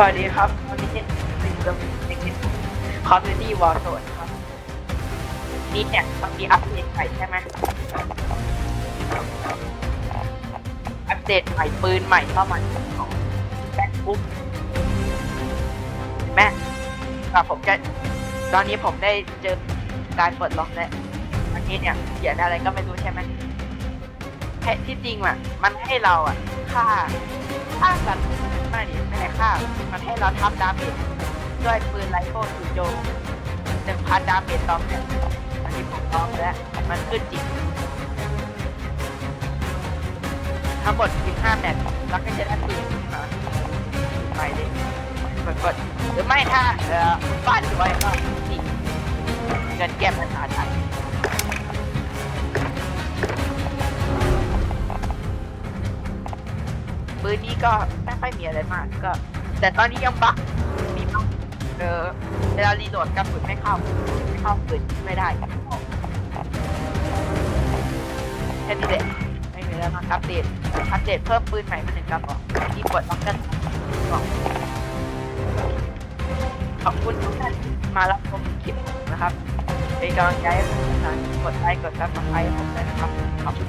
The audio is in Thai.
สวัสดีครับวันนี้เป็นเรื่องเด็กคอมมูนิตี้วอลโซนครับนี่เนี่ยมันมีอัปเดตใหม่ใช่ไหมอัปเดตใหม่ปืนใหม่เข้ามาของแบ็คบุ๊กเห็นไหมครับผมจะตอนนี้ผมได้เจอการปลดล็อกแล้วอันนี้เนี่ยเขียนอะไรก็ไม่รู้ใช่ไหมแค่ที่จริงอะ มันให้เราอะฆ่าฆ่าสัตว์ ไม่ดิไม่ได้ฆ่ามันให้เราทำดาเมจด้วยปืนไรเฟิลจู่โจมหนึ่งพันดาเมจต่อแมตช์อันนี้ผมลองแล้ว มันขึ้นจริงทั้งหมด15แมตช์แล้วก็จะได้ปืนมาไปเลยกดกดหรือไม่ถ้าเอ่อบ้านรวยก็นี่เงินแก้ภาษา ปืนนี้ก็ไม่ค่อยมีอะไรมากก็ แต่ตอนนี้ยังบักมีบักเออเวลารีโหลดกระสุนไม่เข้าไม่เข้าปืนไม่ได้แค่นี้แหละไม่มีแล้วมาอัปเดตอัปเดตเพิ่มปืนใหม่มาหนึ่งกระบอกที่กดล็อกกันบอกขอบคุณทุกท่านมารับชมคลิปนะครับเป็นกำลังใจให้ผมนะกดไลค์กดซับสไครต์ผมด้วยนะครับขอบคุณ